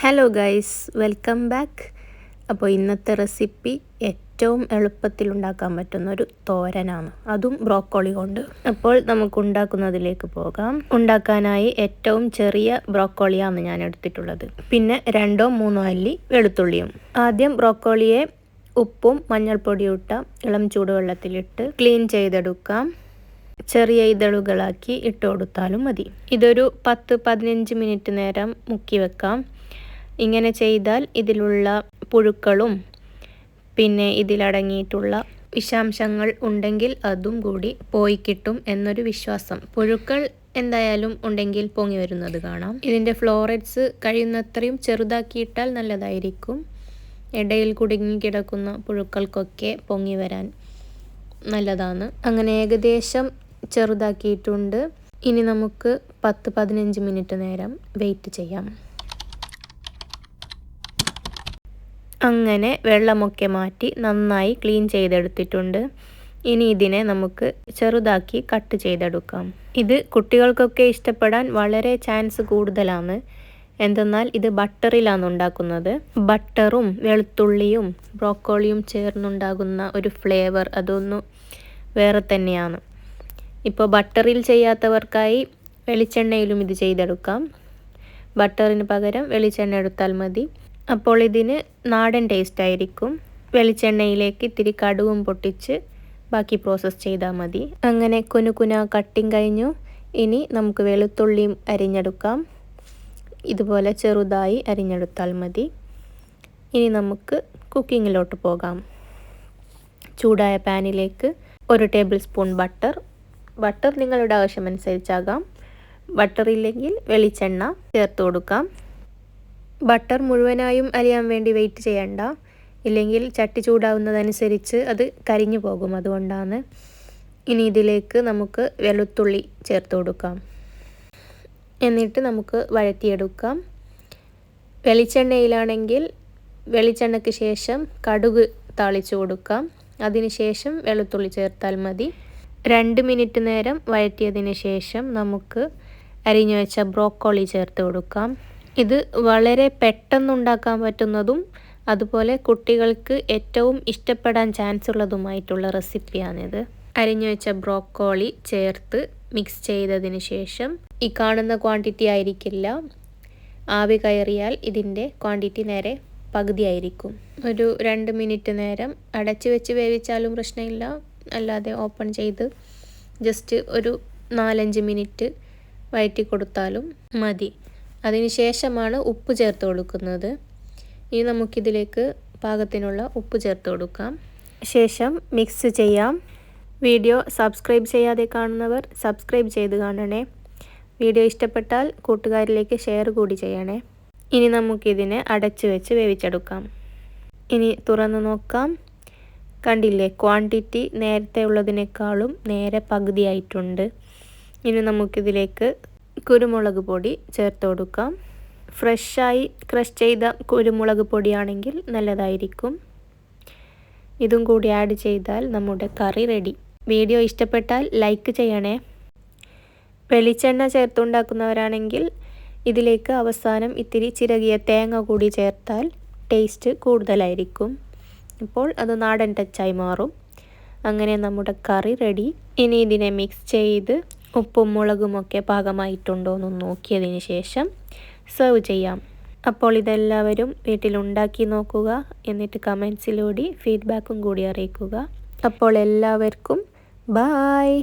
Hello guys welcome back അപ്പോൾ ഇന്നത്തെ recipe ഏറ്റവും എളുപ്പത്തിൽ ഉണ്ടാക്കാൻ പറ്റുന്ന ഒരു തോരനാണ്. അതും ബ്രോക്കോളി കൊണ്ട്. അപ്പോൾ നമുക്ക് ഉണ്ടാക്കുന്നതിലേക്ക് പോകാം. ഉണ്ടാക്കാനായി ഏറ്റവും ചെറിയ ബ്രോക്കോളിയാണ് ഞാൻ എടുത്തിട്ടുള്ളത്. പിന്നെ രണ്ടോ മൂന്നോ അല്ലി വെളുത്തുള്ളിയും. ആദ്യം ബ്രോക്കോളിയെ ഉപ്പും മഞ്ഞൾപ്പൊടിയും ഇട്ട ഇളം ചൂടുവെള്ളത്തിലിട്ട് ക്ലീൻ ചെയ്തെടുക്കാം. ചെറിയ ഇതളുകളാക്കി ഇട്ട് കൊടുത്താലും മതി. ഇതൊരു പത്ത് പതിനഞ്ച് മിനിറ്റ് നേരം മുക്കി വെക്കാം. ഇങ്ങനെ ചെയ്താൽ ഇതിലുള്ള പുഴുക്കളും പിന്നെ ഇതിലടങ്ങിയിട്ടുള്ള വിഷാംശങ്ങൾ ഉണ്ടെങ്കിൽ അതും കൂടി പോയി കിട്ടും എന്നൊരു വിശ്വാസം. പുഴുക്കൾ എന്തായാലും ഉണ്ടെങ്കിൽ പൊങ്ങി വരുന്നത് കാണാം. ഇതിന്റെ ഫ്ലോറൈഡ്സ് കഴിയുന്നത്രയും ചെറുതാക്കിയിട്ടാൽ നല്ലതായിരിക്കും. ഇടയിൽ കുടുങ്ങി കിടക്കുന്ന പുഴുക്കൾക്കൊക്കെ പൊങ്ങി വരാൻ നല്ലതാണ്. അങ്ങനെ ഏകദേശം ചെറുതാക്കിയിട്ടുണ്ട്. ഇനി നമുക്ക് പത്ത് പതിനഞ്ച് മിനിറ്റ് നേരം വെയിറ്റ് ചെയ്യാം. അങ്ങനെ വെള്ളമൊക്കെ മാറ്റി നന്നായി ക്ലീൻ ചെയ്തെടുത്തിട്ടുണ്ട്. ഇനി ഇതിനെ നമുക്ക് ചെറുതാക്കി കട്ട് ചെയ്തെടുക്കാം. ഇത് കുട്ടികൾക്കൊക്കെ ഇഷ്ടപ്പെടാൻ വളരെ ചാൻസ് കൂടുതലാണ്. എന്തെന്നാൽ ഇത് ബട്ടറിലാണ് ഉണ്ടാക്കുന്നത്. ബട്ടറും വെളുത്തുള്ളിയും ബ്രോക്കോളിയും ചേർന്നുണ്ടാകുന്ന ഒരു ഫ്ലേവർ അതൊന്നും വേറെ തന്നെയാണ്. ഇപ്പോൾ ബട്ടറിൽ ചെയ്യാത്തവർക്കായി വെളിച്ചെണ്ണയിലും ഇത് ചെയ്തെടുക്കാം. ബട്ടറിന് പകരം വെളിച്ചെണ്ണ എടുത്താൽ മതി. അപ്പോൾ ഇതിന് നാടൻ ടേസ്റ്റ് ആയിരിക്കും. വെളിച്ചെണ്ണയിലേക്ക് ഇത്തിരി കടുവും പൊട്ടിച്ച് ബാക്കി പ്രോസസ്സ് ചെയ്താൽ മതി. അങ്ങനെ കുനുകുന കട്ടിങ് കഴിഞ്ഞു. ഇനി നമുക്ക് വെളുത്തുള്ളിയും അരിഞ്ഞെടുക്കാം. ഇതുപോലെ ചെറുതായി അരിഞ്ഞെടുത്താൽ മതി. ഇനി നമുക്ക് കുക്കിങ്ങിലോട്ട് പോകാം. ചൂടായ പാനിലേക്ക് ഒരു ടേബിൾ സ്പൂൺ ബട്ടർ ബട്ടർ നിങ്ങളുടെ ആവശ്യമനുസരിച്ചാകാം. ബട്ടർ ഇല്ലെങ്കിൽ വെളിച്ചെണ്ണ ചേർത്ത് കൊടുക്കാം. ബട്ടർ മുഴുവനായും അലിയാൻ വേണ്ടി വെയിറ്റ് ചെയ്യണ്ട. ഇല്ലെങ്കിൽ ചട്ടി ചൂടാവുന്നതനുസരിച്ച് അത് കരിഞ്ഞു പോകും. അതുകൊണ്ടാണ് ഇനി ഇതിലേക്ക് നമുക്ക് വെളുത്തുള്ളി ചേർത്ത് കൊടുക്കാം. എന്നിട്ട് നമുക്ക് വഴറ്റിയെടുക്കാം. വെളിച്ചെണ്ണയിലാണെങ്കിൽ വെളിച്ചെണ്ണയ്ക്ക് ശേഷം കടുക് താളിച്ചു കൊടുക്കാം. അതിനുശേഷം വെളുത്തുള്ളി ചേർത്താൽ മതി. രണ്ട് മിനിറ്റ് നേരം വഴറ്റിയതിന് ശേഷം നമുക്ക് അരിഞ്ഞു വെച്ച ബ്രോക്കോളി ചേർത്ത് കൊടുക്കാം. ഇത് വളരെ പെട്ടെന്നുണ്ടാക്കാൻ പറ്റുന്നതും അതുപോലെ കുട്ടികൾക്ക് ഏറ്റവും ഇഷ്ടപ്പെടാൻ ചാൻസ് ഉള്ളതുമായിട്ടുള്ള റെസിപ്പിയാണിത് അരിഞ്ഞു വെച്ച ബ്രോക്കോളി ചേർത്ത് മിക്സ് ചെയ്തതിന് ശേഷം ഈ കാണുന്ന ക്വാണ്ടിറ്റി ആയിരിക്കില്ല. ആവി കയറിയാൽ ഇതിന്റെ ക്വാണ്ടിറ്റി നേരെ പകുതി ആയിരിക്കും ഒരു രണ്ട് മിനിറ്റ് നേരം അടച്ചു വെച്ച് വേവിച്ചാലും പ്രശ്നമില്ല. അല്ലാതെ ഓപ്പൺ ചെയ്ത് ജസ്റ്റ് ഒരു നാലഞ്ച് മിനിറ്റ് വയറ്റി കൊടുത്താലും മതി. അതിനുശേഷമാണ് ഉപ്പ് ചേർത്ത് കൊടുക്കുന്നത്. ഇനി നമുക്കിതിലേക്ക് പാകത്തിനുള്ള ഉപ്പ് ചേർത്ത് കൊടുക്കാം. ശേഷം മിക്സ് ചെയ്യാം. വീഡിയോ സബ്സ്ക്രൈബ് ചെയ്യാതെ കാണുന്നവർ സബ്സ്ക്രൈബ് ചെയ്ത് കാണണേ. വീഡിയോ ഇഷ്ടപ്പെട്ടാൽ കൂട്ടുകാരിലേക്ക് ഷെയർ കൂടി ചെയ്യണേ. ഇനി നമുക്കിതിനെ അടച്ചു വെച്ച് വേവിച്ചെടുക്കാം. ഇനി തുറന്ന് നോക്കാം. കണ്ടില്ലേ ക്വാണ്ടിറ്റി നേരത്തെ ഉള്ളതിനേക്കാളും നേരെ പകുതിയായിട്ടുണ്ട്. ഇനി നമുക്കിതിലേക്ക് കുരുമുളക് പൊടി ചേർത്ത് കൊടുക്കാം. ഫ്രഷായി ക്രഷ് ചെയ്ത കുരുമുളക് പൊടിയാണെങ്കിൽ നല്ലതായിരിക്കും. ഇതും കൂടി ആഡ് ചെയ്താൽ നമ്മുടെ കറി റെഡി. വീഡിയോ ഇഷ്ടപ്പെട്ടാൽ ലൈക്ക് ചെയ്യണേ. വെളിച്ചെണ്ണ ചേർത്തുണ്ടാക്കുന്നവരാണെങ്കിൽ ഇതിലേക്ക് അവസാനം ഇത്തിരി ചിരകിയ തേങ്ങ കൂടി ചേർത്താൽ ടേസ്റ്റ് കൂടുതലായിരിക്കും. ഇപ്പോൾ അത് നാടൻ ടച്ചായി മാറും. അങ്ങനെ നമ്മുടെ കറി റെഡി. ഇനി ഇതിനെ മിക്സ് ചെയ്ത് ഉപ്പും മുളകും ഒക്കെ പാകമായിട്ടുണ്ടോ എന്ന് നോക്കിയതിന് ശേഷം സെർവ് ചെയ്യാം. അപ്പോൾ ഇതെല്ലാവരും വീട്ടിലുണ്ടാക്കി നോക്കുക എന്നിട്ട് കമൻസിലൂടെ ഫീഡ്ബാക്കും കൂടി അറിയിക്കുക. അപ്പോൾ എല്ലാവർക്കും ബായ്